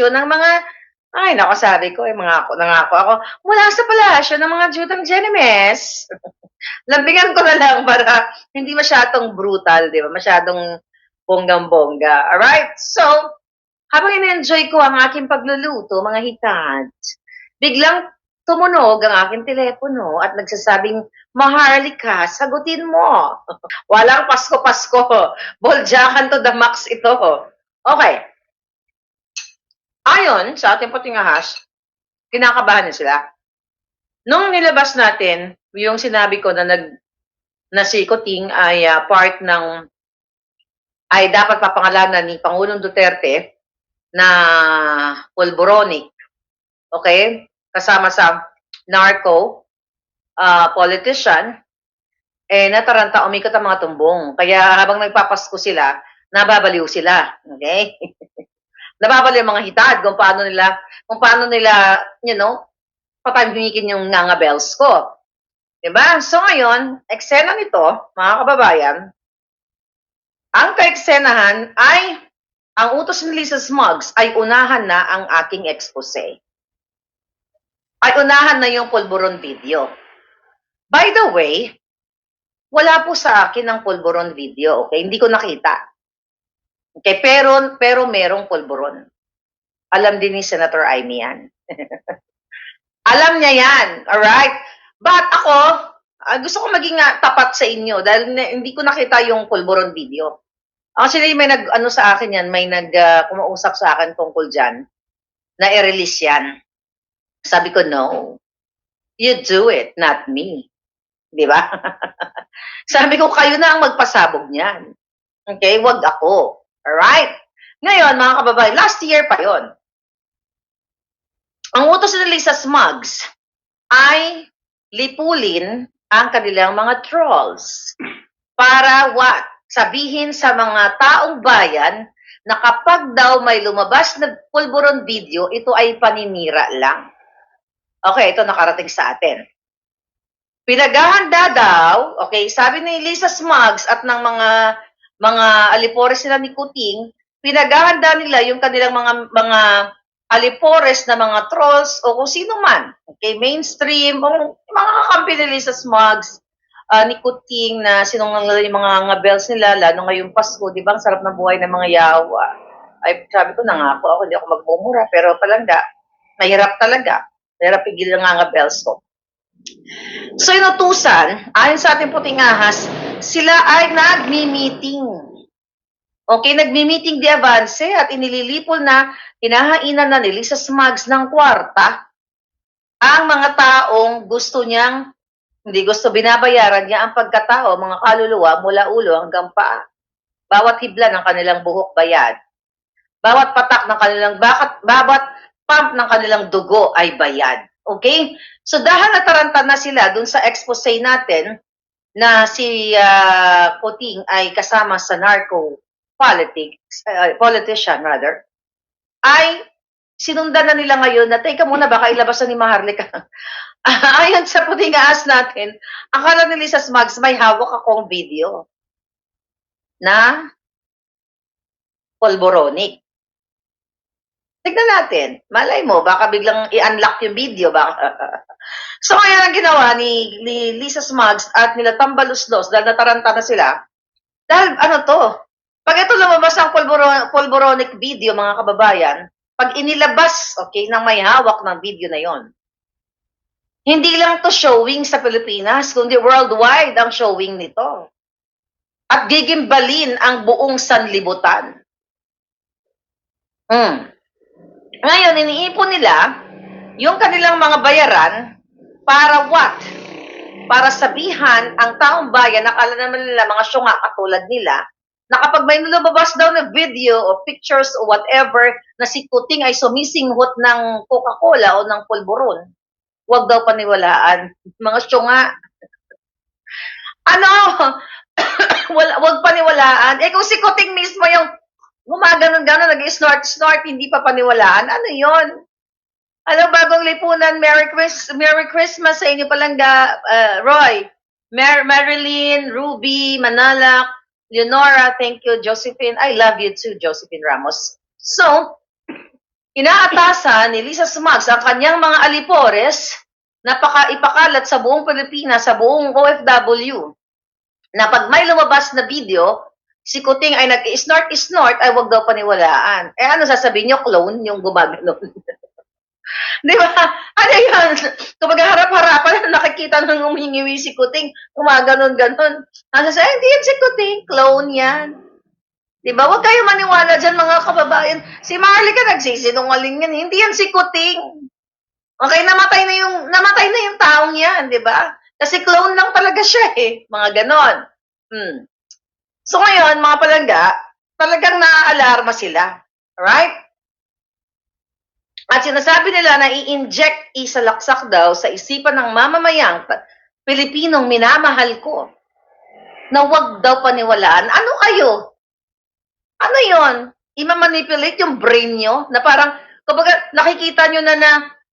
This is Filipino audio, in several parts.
palasyo ng mga, ay, nako, sabi ko, eh, mga ako, nangako ako, mula sa palasyo ng mga Judang Genemes. Lambingan ko na lang para hindi masyadong brutal, di ba? Masyadong bonggang-bongga. Alright? So, habang in-enjoy ko ang aking pagluluto, mga hitad, biglang tumunog ang aking telepono at nagsasabing, Maharlika, sagutin mo. Walang Pasko-Pasko. Boljakan to the max ito. Okay. Ayon sa ating puting ahas, kinakabahan na sila. Nung nilabas natin, yung sinabi ko na nag na si Kuting ay ah, part ng ay dapat papangalanan ni Pangulong Duterte na pulboronic. Okay? Kasama sa narco ah, politician, eh nataranta umikot ang mga tumbong. Kaya habang nagpapasko sila, nababaliw sila. Okay? nababaliw ang mga hitad kung paano nila, kung paano nila, you know, papamimikin yung nga bells ko. Diba? So ngayon, eksena nito, mga kababayan, ang kaeksenahan ay ang utos ni Lisa Smugs ay unahan na ang aking expose. Ay unahan na yung pulburon video. By the way, wala po sa akin ang pulburon video, okay? Hindi ko nakita. Okay, pero pero merong pulburon. Alam din ni Senator Amy yan. Alam niya yan, alright? But ako, ah, gusto ko maging ah, tapat sa inyo dahil na- hindi ko nakita yung pulburon video. Actually, may nag, ano sa akin yan, may nag, ah, kumausap sa akin tungkol dyan na i-release yan. Sabi ko, no. You do it, not me. Di ba? Sabi ko, kayo na ang magpasabog niyan. Okay? Wag ako. Alright? Ngayon, mga kababayan, last year pa yon. Ang utos ni Lisa Smugs ay lipulin ang kanilang mga trolls para what? Sabihin sa mga taong bayan na kapag daw may lumabas na pulburon video, ito ay paninira lang. Okay, ito nakarating sa atin. Pinaghahanda daw, okay, sabi ni Lisa Smugs at ng mga mga alipores nila ni Kuting, pinaghahanda nila yung kanilang mga mga alipores na mga trolls o kung sino man. Okay, mainstream, o mga kakampi ni Lisa Smugs, ah, ni Kuting na sinungaling yung mga ngabels nila, lalo ngayong Pasko, di ba? Ang sarap ng buhay ng mga yawa. Ay, sabi ko, nangako ako, hindi ako magmumura, pero palangga, mahirap talaga. Mahirap pigil ang nga bells ko. So, inutusan, ayon sa ating puting ahas, sila ay nagmi-meeting. Okay, nagmi-meeting di avance at inililipol na hinahainan na ni Lisa Smugs ng kwarta ang mga taong gusto niyang, hindi gusto binabayaran niya ang pagkatao, mga kaluluwa mula ulo hanggang paa. Bawat hibla ng kanilang buhok bayad. Bawat patak ng kanilang, bakat, bawat pump ng kanilang dugo ay bayad. Okay? So dahil nataranta na sila dun sa expose natin na si ah, Puting ay kasama sa narco politics, uh, politician rather, ay sinundan na nila ngayon na, teka muna, baka ilabas na ni Maharlika. Ayon sa puting aas natin, akala ni Lisa Smugs may hawak akong video na polboronic. Tignan natin. Malay mo, baka biglang i-unlock yung video. Baka. so, kaya ang ginawa ni, ni Lisa Smugs at nila Tambaluslos dahil nataranta na sila. Dahil ano to, pag ito lumabas ang polboronic video, mga kababayan, pag inilabas, okay, ng may hawak ng video na yon, hindi lang to showing sa Pilipinas, kundi worldwide ang showing nito. At gigimbalin ang buong sanlibutan. Hmm. Ngayon, iniipon nila yung kanilang mga bayaran para what? Para sabihan ang taong bayan, nakala naman nila mga syunga katulad nila, na kapag may nalabas daw na video o pictures o whatever na si Kuting ay sumisinghot ng Coca-Cola o ng pulburon, huwag daw paniwalaan. Mga syunga. Ano? Wag paniwalaan. Eh kung si Kuting mismo yung gumaganon-ganon, nag-snort-snort, hindi pa paniwalaan, ano yon? Ano, bagong lipunan, Merry, Chris Merry Christmas sa inyo palangga, uh, Roy. Mer Marilyn, Ruby, Manalak, Leonora, thank you, Josephine. I love you too, Josephine Ramos. So, inaatasan ni Lisa Smugs ang kanyang mga alipores na paka ipakalat sa buong Pilipinas, sa buong OFW, na pag may lumabas na video, si Kuting ay nag-snort-snort, ay wag daw paniwalaan. Eh ano sasabihin nyo, clone yung gumagano. Di ba? Ano yun? Kapag harap-harapan, nakikita nang humingiwi si Kuting, gumaganon-ganon. Ano sa hindi yan si Kuting, clone yan. Di ba? Huwag kayo maniwala dyan mga kababayan. Si Marlica nagsisinungaling yan. Hindi yan si Kuting. Okay, namatay na yung namatay na yung taong yan, di ba? Kasi clone lang talaga siya eh. Mga ganon. Hmm. So ngayon, mga palangga, talagang naaalarma sila. Alright? At sinasabi nila na i-inject isalaksak daw sa isipan ng mamamayang Pilipinong minamahal ko na wag daw paniwalaan. Ano kayo? Ano yon? Ima-manipulate yung brain nyo na parang, kapag nakikita nyo na na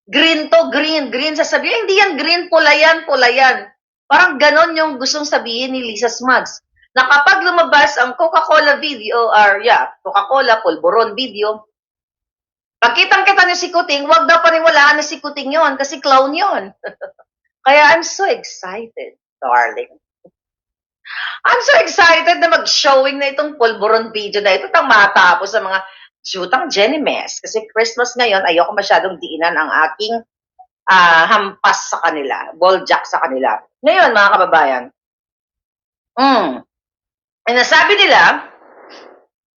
green to, green, green, sasabihin, hindi yan green, pula yan, pula yan. Parang ganon yung gustong sabihin ni Lisa Smugs. Na kapag lumabas ang Coca-Cola video, or yeah, Coca-Cola, Polvoron video, Pagkitang kita ni si Kuting, wag daw paniwalaan na si Kuting yon kasi clown yon. Kaya I'm so excited, darling. I'm so excited na mag-showing na itong pulburon video na ito tang matapos sa mga shootang Jenny Mess. Kasi Christmas ngayon, ayoko masyadong diinan ang aking ah, hampas sa kanila, ball jack sa kanila. Ngayon, mga kababayan, mm, ay nasabi nila,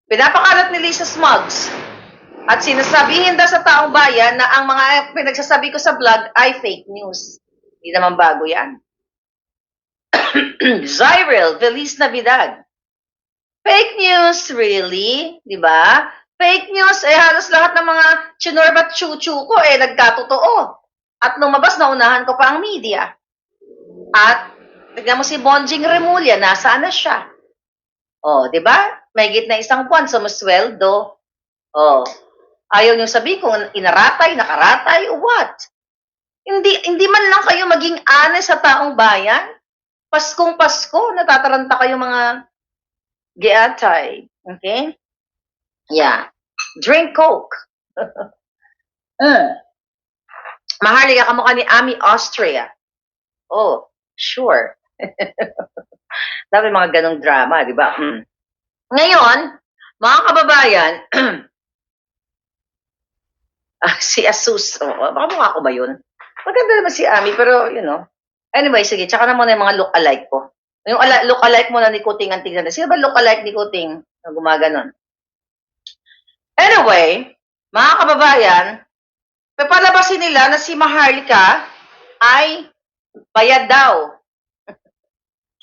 pinapakalat ni Lisa Smugs, at sinasabihin daw sa taong bayan na ang mga pinagsasabi ko sa vlog ay fake news. Hindi naman bago yan. Zyril, Feliz Navidad. Fake news, really? Di ba? Fake news, eh halos lahat ng mga chinurbat chuchu ko eh nagkatotoo. At lumabas na unahan ko pa ang media. At tignan mo si Bonjing Remulla, nasaan na siya? Oh, di ba? May na isang buwan sumusweldo. Oh, Ayaw niyo sabihin kung inaratay, nakaratay, o what? Hindi, hindi man lang kayo maging honest sa taong bayan. Paskong Pasko, natataranta kayo mga geatay. Okay? Yeah. Drink Coke. mm. Maharlika ka mukha ni Ami Austria. Oh, sure. Dami mga ganong drama, di ba? Mm. Ngayon, mga kababayan, Ah, si Asus. Oh, baka mukha ko ba yun? Maganda naman si Ami, pero, you know. Anyway, sige, tsaka na muna yung mga look-alike ko. Yung ala- look-alike muna ni Kuting ang tingnan. Sino ba look-alike ni Kuting na gumaganon? Anyway, mga kababayan, papalabasin nila na si Maharlika ay bayad daw.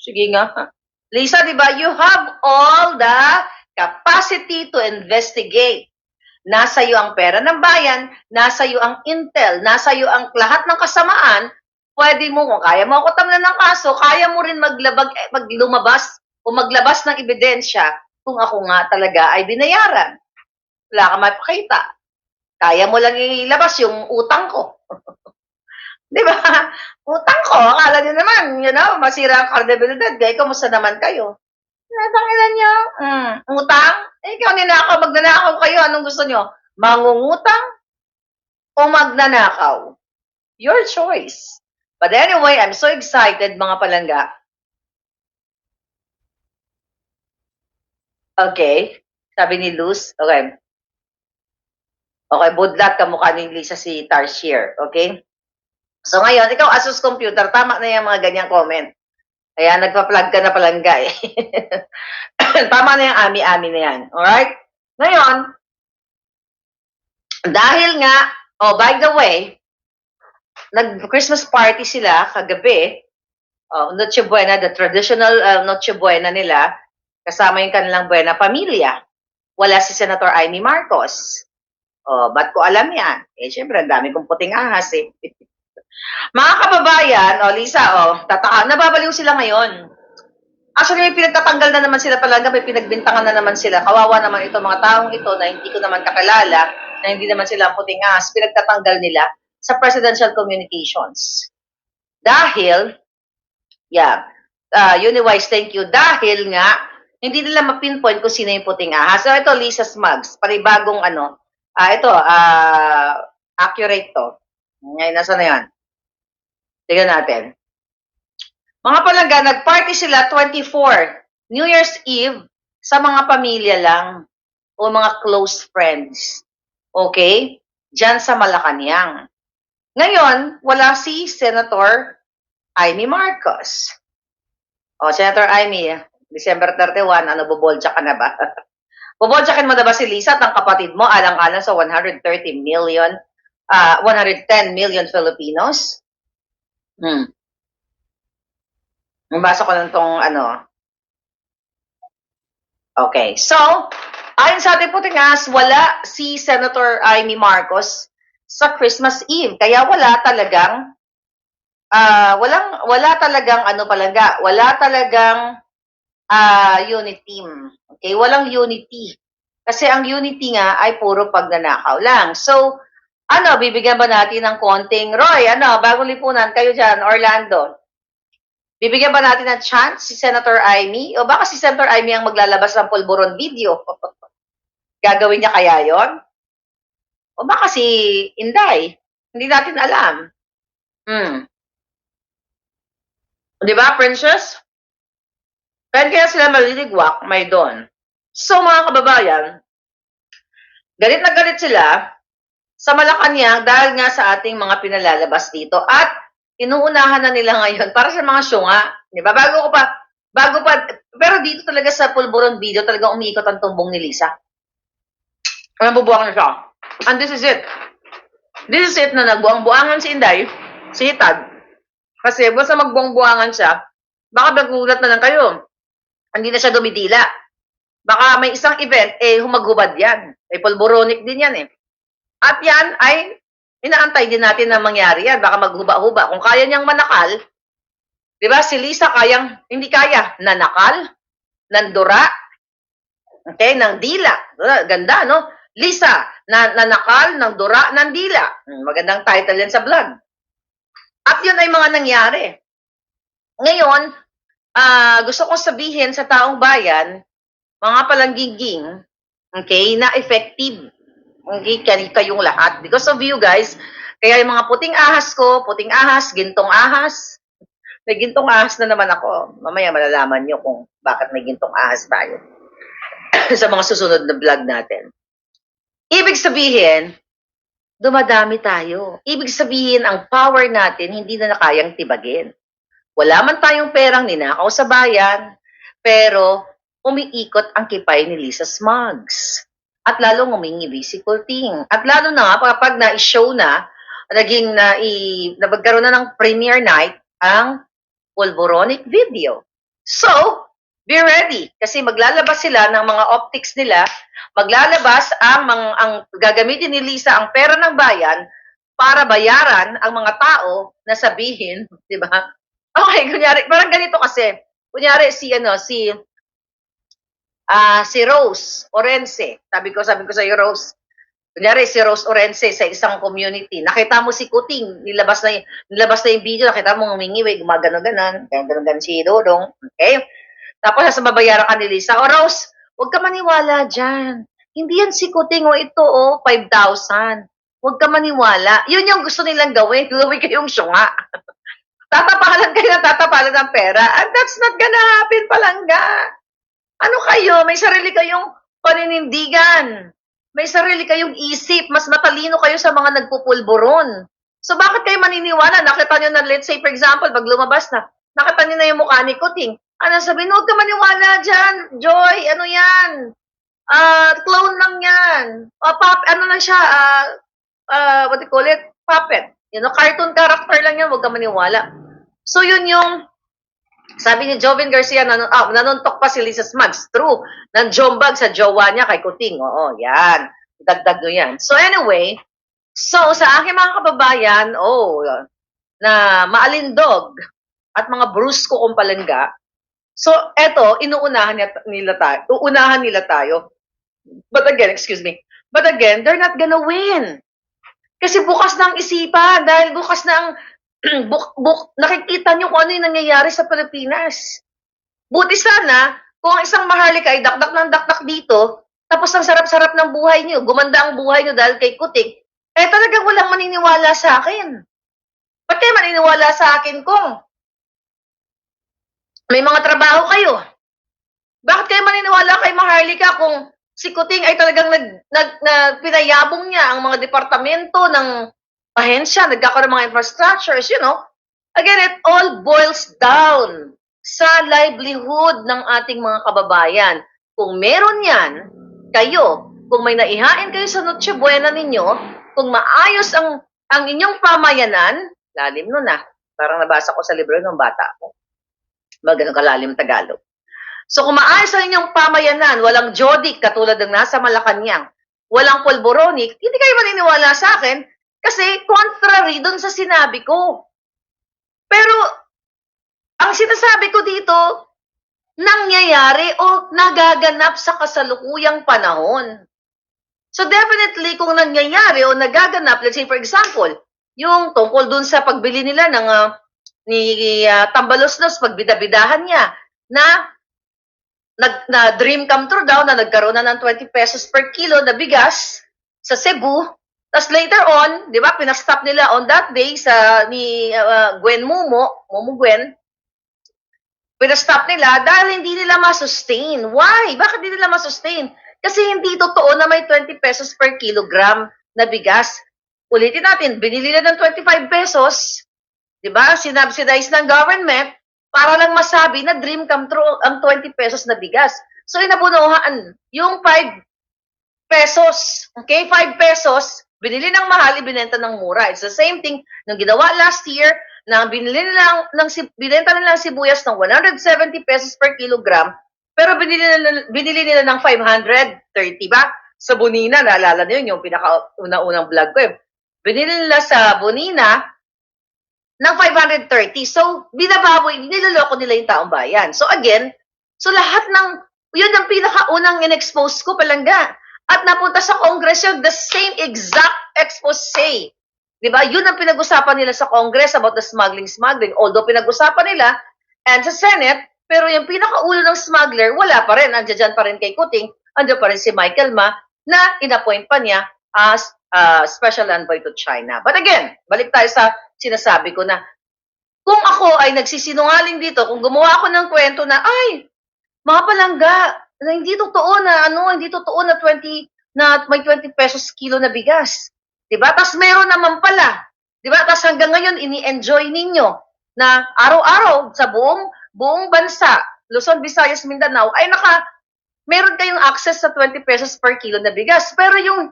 Sige nga. Lisa, di ba, you have all the capacity to investigate. Nasa iyo ang pera ng bayan, nasa iyo ang intel, nasa iyo ang lahat ng kasamaan, pwede mo, kung kaya mo ako tamnan ng kaso, kaya mo rin maglabag, eh, maglumabas o maglabas ng ebidensya kung ako nga talaga ay binayaran. Wala ka mapakita. Kaya mo lang ilabas yung utang ko. Di ba? Utang ko, akala niyo naman, you know, masira ang credibility. Gaya, kamusta naman kayo? Natangilan niyo, mm, utang? Eh, ikaw ninakaw, magnanakaw kayo. Anong gusto niyo? Mangungutang o magnanakaw? Your choice. But anyway, I'm so excited, mga palangga. Okay. Sabi ni Luz. Okay. Okay, budlat ka mukha ni Lisa si Tarsier. Okay? So ngayon, ikaw Asus Computer, tama na yung mga ganyang comment. Kaya nagpa-plug ka na palangga eh. tama na yung ami-ami na yan. Alright? Ngayon, dahil nga, oh by the way, nag-Christmas party sila kagabi, oh, Noche Buena, the traditional uh, Noche Buena nila, kasama yung kanilang buena pamilya. Wala si Senator Amy Marcos. Oh, ba't ko alam yan? Eh, syempre, ang dami kong puting ahas eh. Mga kababayan, oh, Lisa, oh, tataka, nababaliw sila ngayon. Actually, may pinagtatanggal na naman sila palaga, may pinagbintangan na naman sila. Kawawa naman ito, mga taong ito na hindi ko naman kakilala, na hindi naman sila puting ahas, pinagtatanggal nila sa presidential communications. Dahil, yeah, uh, Uniwise, thank you. Dahil nga, hindi nila mapinpoint kung sino yung puting ahas. So, ito, Lisa Smugs, panibagong ano, Ah, ito, ah, accurate to. Ngayon, nasa na yan? Tignan natin. Mga palangga, nag-party sila 24, New Year's Eve, sa mga pamilya lang o mga close friends. Okay? Diyan sa Malacanang. Ngayon, wala si Senator Amy Marcos. O, Senator Amy, December 31, ano, bubolja ka na ba? Buboljakin mo na ba si Lisa at ang kapatid mo alang-alang sa 130 million, ah 110 million Filipinos? Hmm. Nabasa ko lang tong ano. Okay. So, ayon sa ating putingas, wala si Senator Amy Marcos sa Christmas Eve. Kaya wala talagang ah walang wala talagang ano palangga, wala talagang ah unit team. Okay, walang unity. Kasi ang unity nga ay puro pagnanakaw lang. So, ano, bibigyan ba natin ng konting, Roy, ano, bagong lipunan, kayo dyan, Orlando. Bibigyan ba natin ng chance si Senator Amy? O baka si Senator Amy ang maglalabas ng pulburon video? Gagawin niya kaya yon? O baka si Inday? Hindi natin alam. Hmm. Di ba, Princess? Kaya kaya sila maliligwak, may doon. So, mga kababayan, galit na galit sila sa Malacanang dahil nga sa ating mga pinalalabas dito at inuunahan na nila ngayon para sa mga syunga. Di ba? Bago ko pa, bago pa, pero dito talaga sa pulburon video, talaga umiikot ang tumbong ni Lisa. Ano bubuang na siya? And this is it. This is it na nagbuang-buangan si Inday, si Hitag. Kasi basta magbuang-buangan siya, baka nagulat na lang kayo. Hindi na siya dumidila. Baka may isang event, eh, humagubad yan. Eh, pulboronic din yan eh. At yan ay, inaantay din natin na mangyari yan. Baka maghuba-huba. Kung kaya niyang manakal, di ba, si Lisa kayang, hindi kaya, nanakal, nandura, okay, ng dila. Ganda, no? Lisa, na nanakal, ng dura, ng dila. Hmm, Magandang title yan sa vlog. At yun ay mga nangyari. Ngayon, ah gusto kong sabihin sa taong bayan, mga palanggiging, okay, na effective. Okay, kay kayong lahat. Because of you guys, kaya yung mga puting ahas ko, puting ahas, gintong ahas, may gintong ahas na naman ako. Mamaya malalaman nyo kung bakit may gintong ahas tayo sa mga susunod na vlog natin. Ibig sabihin, dumadami tayo. Ibig sabihin, ang power natin hindi na nakayang tibagin. Wala man tayong perang ninakaw sa bayan, pero umiikot ang kipay ni Lisa Smugs. At lalong umingi si Kulting. At lalo na nga, kapag na-show na, naging na, i, nabagkaroon na ng premiere night ang Pulboronic video. So, be ready. Kasi maglalabas sila ng mga optics nila, maglalabas ang, mga, ang gagamitin ni Lisa ang pera ng bayan para bayaran ang mga tao na sabihin, di ba? Okay, kunyari, parang ganito kasi. Kunyari, si, ano, si, ah si Rose Orense. Sabi ko, sabi ko sa iyo, Rose. Kunyari, si Rose Orense sa isang community. Nakita mo si Kuting, nilabas na, nilabas na yung video, nakita mo humingiwi, gumagano-ganan, gano'n-ganon si Dodong. Okay? Tapos, sa babayaran ka ni Lisa, o Rose, huwag ka maniwala dyan. Hindi yan si Kuting, o ito, o, 5,000. Huwag ka maniwala. Yun yung gusto nilang gawin. Gawin kayong syunga. tatapalan kayo ng tatapalan ng pera. And that's not gonna happen, palangga. Ano kayo? May sarili kayong paninindigan. May sarili kayong isip. Mas matalino kayo sa mga nagpupulburon. So bakit kayo maniniwala? Nakita nyo na, let's say for example, pag lumabas na, nakita nyo na yung mukha ni Kuting. Ano sabihin, huwag ka maniwala dyan. Joy, ano yan? Ah, clone lang yan. Ah, pop, ano lang siya, ah, ah, what do you call it? Puppet. You know, cartoon character lang yan, huwag ka maniwala. So yun yung sabi ni Joven Garcia, nanon, ah, nanuntok pa si Lisa Smugs. True. Nang jombag sa jowa niya kay Kuting. Oo, yan. Dagdag nyo yan. So anyway, so sa aking mga kababayan, oh, na maalindog at mga brusko kong palangga, so eto, inuunahan nila tayo. Uunahan nila tayo. But again, excuse me. But again, they're not gonna win. Kasi bukas na ang isipan dahil bukas na ang buk, buk, nakikita nyo kung ano yung nangyayari sa Pilipinas. Buti sana, kung ang isang maharlika ay dakdak ng dakdak dito, Tapos ang sarap-sarap ng buhay niyo, gumanda ang buhay niyo dahil kay Kuting, eh talagang walang maniniwala sa akin. Ba't kayo maniniwala sa akin kung may mga trabaho kayo? Bakit kayo maniniwala kay Maharlika kung si Kuting ay talagang nag, nag, na pinayabong niya ang mga departamento ng ahensya, nagkakaroon ng mga infrastructures, you know? Again, it all boils down sa livelihood ng ating mga kababayan. Kung meron yan, kayo, kung may naihain kayo sa Noche Buena ninyo, kung maayos ang ang inyong pamayanan, lalim nun ah, parang nabasa ko sa libro ng bata ko. Magano kalalim Tagalog. So kung maayos ang inyong pamayanan, walang jodik katulad ng nasa Malacanang, walang polboronic, hindi kayo maniniwala sa akin kasi contrary dun sa sinabi ko. Pero ang sinasabi ko dito, nangyayari o nagaganap sa kasalukuyang panahon. So definitely kung nangyayari o nagaganap, let's say for example, yung tungkol dun sa pagbili nila ng ah, ni uh, Tambaloslos, pagbidabidahan niya, na nag, na dream come true daw na nagkaroon na ng 20 pesos per kilo na bigas sa Cebu. Tapos later on, di ba, pinastop nila on that day sa ni uh, Gwen Mumo, Mumo Gwen, pinastop nila dahil hindi nila ma-sustain. Why? Bakit hindi nila ma-sustain? Kasi hindi totoo na may 20 pesos per kilogram na bigas. Ulitin natin, binili na ng 25 pesos, di ba, sinubsidize ng government para lang masabi na dream come true ang 20 pesos na bigas. So, inabunuhan, yung 5 pesos, okay, 5 pesos, binili ng mahal, ibinenta ng mura. It's the same thing nung ginawa last year, na binili nila ng, binenta nila ng sibuyas ng 170 pesos per kilogram, pero binili nila, binili nila ng 530 ba? Sa Bonina, naalala niyo yun, yung pinaka-una-unang vlog ko eh. Binili nila sa Bonina ng 530. So, binababoy, niloloko nila yung taong bayan. So, again, so lahat ng, yun ang pinaka-unang in-expose ko palangga. At napunta sa Congress yun, the same exact expose. Di ba? Yun ang pinag-usapan nila sa Congress about the smuggling-smuggling. Although pinag-usapan nila, and sa Senate, pero yung pinakaulo ng smuggler, wala pa rin. Andiyan pa rin kay Kuting. Andiyan pa rin si Michael Ma na inappoint pa niya as uh, special envoy to China. But again, balik tayo sa sinasabi ko na kung ako ay nagsisinungaling dito, kung gumawa ako ng kwento na, ay, mga palangga, na hindi totoo na, ano, hindi totoo na 20, na may 20 pesos kilo na bigas. Diba? Tapos meron naman pala. Diba? Tapos hanggang ngayon, ini-enjoy ninyo na araw-araw sa buong buong bansa, Luzon, Visayas, Mindanao, ay naka, meron kayong access sa 20 pesos per kilo na bigas. Pero yung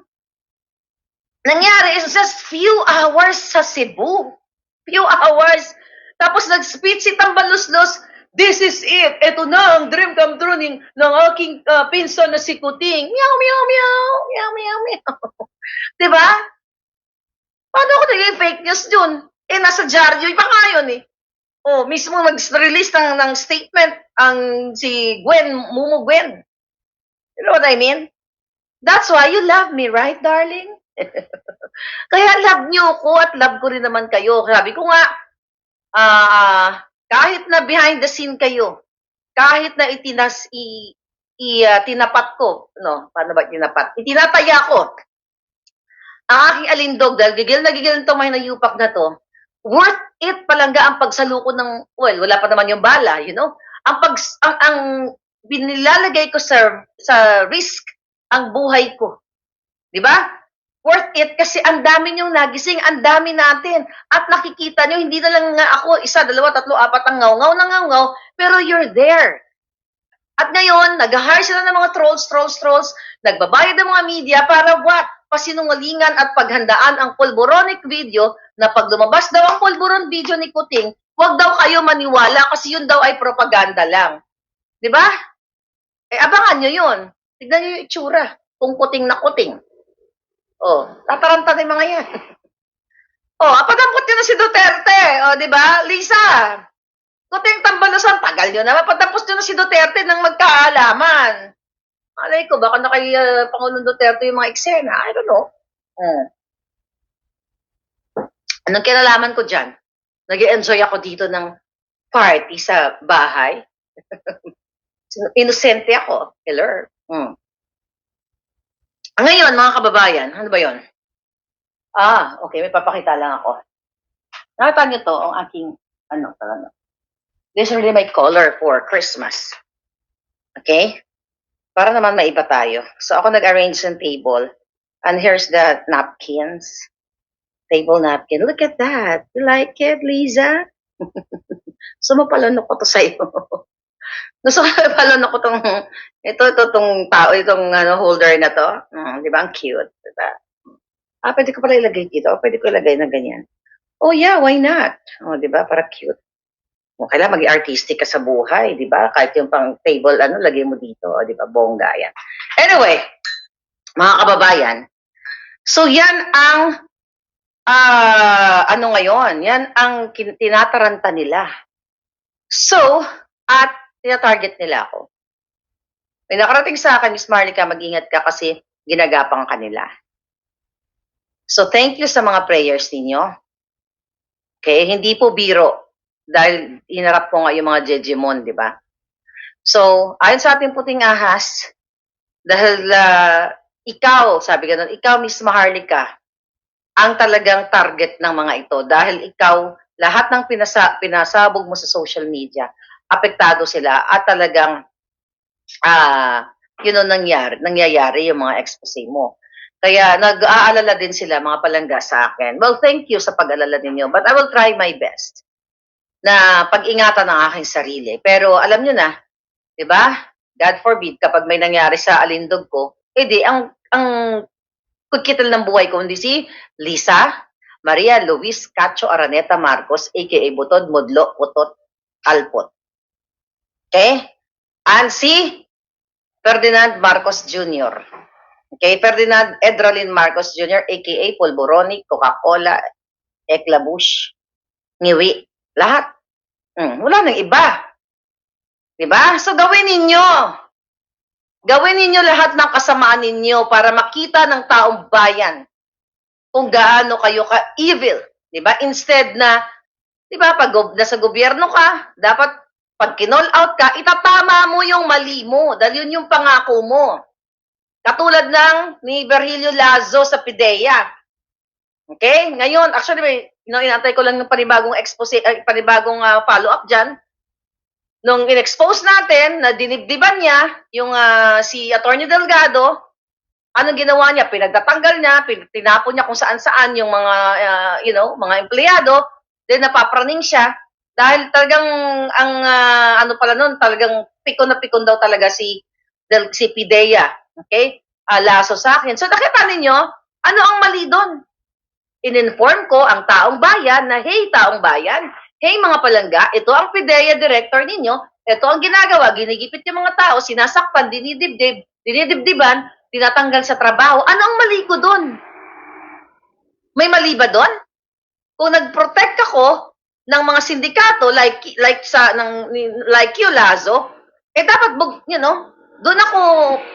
nangyari is just few hours sa Cebu. Few hours. Tapos nag-speech si Tambaluslos, this is it. Ito na ang dream come true ng, ng aking uh, pinsan na si Kuting. Meow, meow, meow. Meow, meow, meow. diba? Paano ako naging fake news dun? Eh, nasa dyaryo pa nga yun eh. Oh, mismo nag-release ng, ng statement ang si Gwen, Mumu Gwen. You know what I mean? That's why you love me, right, darling? Kaya love niyo ko at love ko rin naman kayo. Sabi ko nga, ah, kahit na behind the scene kayo, kahit na itinas, i, i ah, tinapat ko, no, paano ba tinapat? Itinataya ko ang aking alindog dahil gigil na gigil nito may nayupak na to, worth it palangga ang pagsaluko ng, well, wala pa naman yung bala, you know? Ang pag, ang, ang binilalagay ko sa, sa risk ang buhay ko. Di ba? Worth it kasi ang dami niyong nagising, ang dami natin. At nakikita niyo, hindi na lang ako, isa, dalawa, tatlo, apat ang ngaw-ngaw na ngaw-ngaw, pero you're there. At ngayon, nag-hire sila ng mga trolls, trolls, trolls, nagbabayad ng mga media para what? Pasinungalingan at paghandaan ang pulboronic video na pag lumabas daw ang pulboron video ni Kuting, huwag daw kayo maniwala kasi yun daw ay propaganda lang. Di ba? Eh, abangan nyo yun. Tignan nyo yung itsura. Kung kuting na kuting. Oh, tataranta ng mga yan. oh, apadampot nyo na si Duterte. Oh, di ba? Lisa, kuting tambalasan, tagal nyo na. Patapos nyo na si Duterte ng magkaalaman. Alay ko, baka na kay uh, Pangulong Duterte yung mga eksena. I don't know. Hmm. Anong kinalaman ko dyan? nag enjoy ako dito ng party sa bahay. Inosente ako. Hello. Hmm. Ngayon, mga kababayan, ano ba yon? Ah, okay, may papakita lang ako. Nakita niyo to, ang aking, ano, talaga. This is really my color for Christmas. Okay? Para naman maiba tayo. So, ako nag-arrange ng table. And here's the napkins. Table napkin. Look at that. You like it, Lisa? so, mapalunok ko to sa'yo. Gusto ko mapalunok ko tong, ito, ito, tong tao, itong ano, holder na to. Mm, di ba? Ang cute. Diba? Ah, pwede ko pala ilagay dito. O, pwede ko ilagay na ganyan. Oh, yeah, why not? O, di ba? Para cute. O, kailangan maging artistic ka sa buhay, di ba? Kahit yung pang table, ano, lagay mo dito, o, di ba? Bongga yan. Anyway, mga kababayan, so yan ang, ah, ano ngayon, yan ang tinataranta nila. So, at tinatarget nila ako. May nakarating sa akin, Miss Marlica, mag-ingat ka kasi ginagapang ka nila. So, thank you sa mga prayers ninyo. Okay, hindi po biro dahil hinarap ko nga yung mga Jejemon, di ba? So, ayon sa ating puting ahas, dahil ah, ikaw, sabi ganun, ikaw, Miss Maharlika, ang talagang target ng mga ito dahil ikaw, lahat ng pinasa, pinasabog mo sa social media, apektado sila at talagang ah yun ang nangyari, nangyayari yung mga expose mo. Kaya nag-aalala din sila, mga palangga sa akin. Well, thank you sa pag-alala ninyo, but I will try my best na pag-ingatan ang aking sarili. Pero alam nyo na, di ba? God forbid, kapag may nangyari sa alindog ko, edi ang, ang kukital ng buhay ko, hindi si Lisa, Maria Luis Cacho Araneta Marcos, aka Butod, Mudlo, Utot, Alpot. Okay? And si Ferdinand Marcos Jr. Okay, Ferdinand Edralin Marcos Jr., aka Polboronic, Coca-Cola, Eclabush, Ngiwi, lahat. Hmm, wala nang iba. 'Di ba? So gawin ninyo. Gawin ninyo lahat ng kasamaan ninyo para makita ng taong bayan kung gaano kayo ka-evil. 'Di ba? Instead na, 'di ba, pag nasa gobyerno ka, dapat pag kinall out ka, itatama mo yung mali mo dahil yun yung pangako mo. Katulad ng ni Virgilio Lazo sa PIDEA. Okay? Ngayon, actually, may, you know, inantay ko lang ng panibagong expose, ay, panibagong ah, follow-up dyan. Nung in-expose natin na dinibdiban niya yung ah, si Attorney Delgado, ano ginawa niya? Pinagtatanggal niya, tinapon niya kung saan-saan yung mga, ah, you know, mga empleyado, then napapraning siya. Dahil talagang, ang ah, ano pala nun, talagang pikon na pikon daw talaga si, del, si Pidea. Okay? Ah, laso sa akin. So nakita ninyo, ano ang mali doon? in-inform ko ang taong bayan na, hey, taong bayan, hey, mga palangga, ito ang PIDEA director ninyo, ito ang ginagawa, ginigipit yung mga tao, sinasaktan, dinidibdib, dinidibdiban, tinatanggal sa trabaho. Ano ang mali ko doon? May mali ba doon? Kung nag-protect ako ng mga sindikato like like sa ng like you Lazo, eh dapat bug- you know, doon ako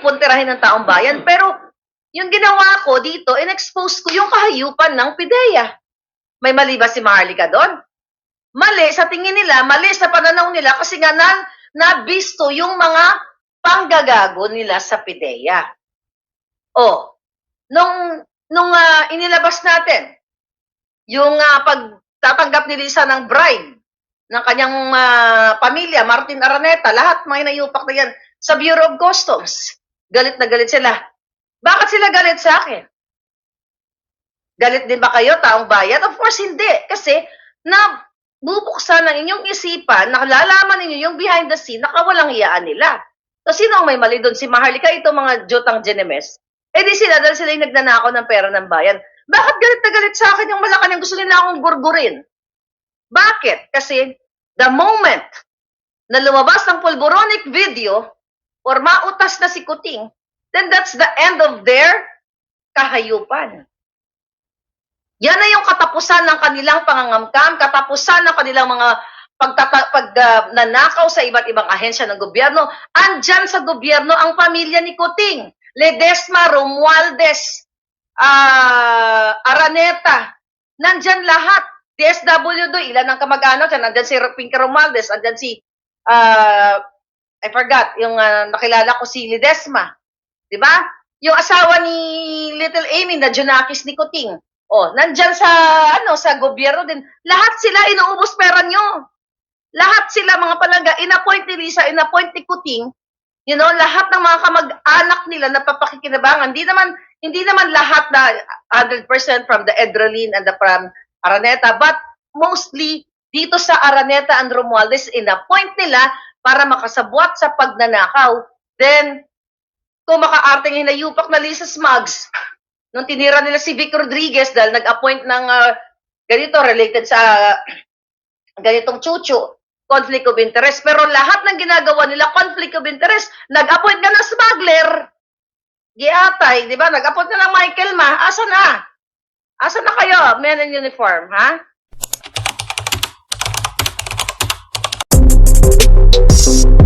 puntirahin ng taong bayan pero yung ginawa ko dito, in-expose ko yung kahayupan ng PIDEA. May mali ba si Maharlika doon? Mali sa tingin nila, mali sa pananaw nila kasi nga na, nabisto yung mga panggagago nila sa PIDEA. Oh, nung nung ah, inilabas natin yung ah, pagtatanggap ni Lisa ng bribe ng kanyang ah, pamilya, Martin Araneta, lahat may nayupak na yan sa Bureau of Customs. Galit na galit sila. Bakit sila galit sa akin? Galit din ba kayo, taong bayan? Of course, hindi. Kasi, na bubuksan ng inyong isipan, nakalalaman ninyo yung behind the scene, nakawalang iyaan nila. So, sino ang may mali doon? Si Maharlika, ito mga Jotang Genemes. Eh di sila, dahil sila yung nagnanakaw ng pera ng bayan. Bakit galit na galit sa akin yung Malacanang gusto nila akong gurgurin? Bakit? Kasi, the moment na lumabas ang pulboronic video or mautas na si Kuting, then that's the end of their kahayupan. Yan na yung katapusan ng kanilang pangangamkam, katapusan ng kanilang mga pagtata- pag nanakaw sa iba't ibang ahensya ng gobyerno. Andyan sa gobyerno ang pamilya ni Kuting, Ledesma, Romualdez, ah, Araneta. Nandyan lahat. DSWD, ilan ang kamag-anak dyan? Nandyan si Pinky Romualdez, nandyan si, ah, I forgot, yung ah, nakilala ko si Ledesma. Di ba? yung asawa ni Little Amy na Junakis ni Kuting. Oh, nandyan sa, ano, sa gobyerno din. Lahat sila inuubos pera nyo. Lahat sila, mga palangga, inappoint ni Lisa, inappoint ni Kuting. You know, lahat ng mga kamag-anak nila na papakikinabangan. Hindi naman, hindi naman lahat na 100% from the Edralin and the from Araneta, but mostly dito sa Araneta and Romualdez, inappoint nila para makasabwat sa pagnanakaw. Then, kung makaarting hinayupak na Lisa Smugs, nung tinira nila si Vic Rodriguez dahil nag-appoint ng ah, ganito related sa ganitong chuchu, conflict of interest. Pero lahat ng ginagawa nila, conflict of interest. Nag-appoint ka ng smuggler, Giatay, di ba? Nag-upload na ng Michael ma. Asa na? Asa na kayo, men in uniform, ha? Thank.